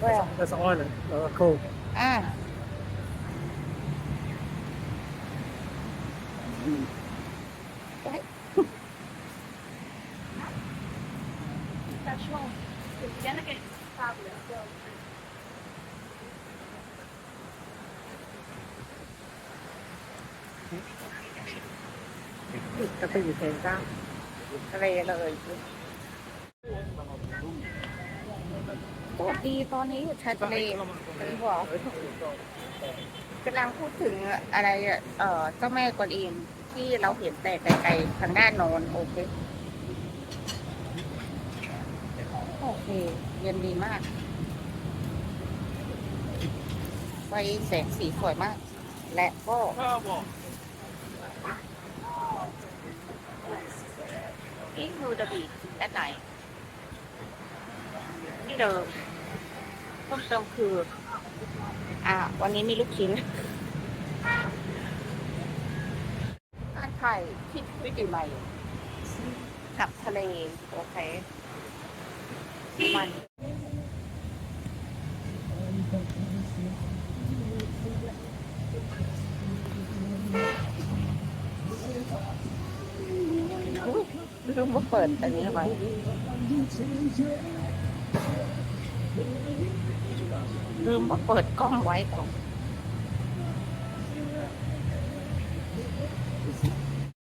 Where? That's an island, uh, cool. Ah. What? That's wrong. It's gonna get fabulous. Cà phê bị thèm sao? Cái này là ở เลยสวัสดีตอนนี้อยู่ชายทะเลเป็นหัวกำลังพูดถึงอะไรเอ่อเจ้าแม่กวนอิมที่เราเห็นแต่ไกลๆทางด้านโน้นโอเคโอเคเย็นดีมากไฟแสงสีสวยมาก และก็นี่คือดบีด้านไหนนี่เดิม เพิ่มเติมคือ อ่า วันนี้มีลูกชิ้นการถ่ายที่วิถีใหม่กับทะเล โอเค มันอุ๊ยลืมว่าเปิดอันนี้ทำไม ลืมว่าเปิดกล้องไว้ก่อน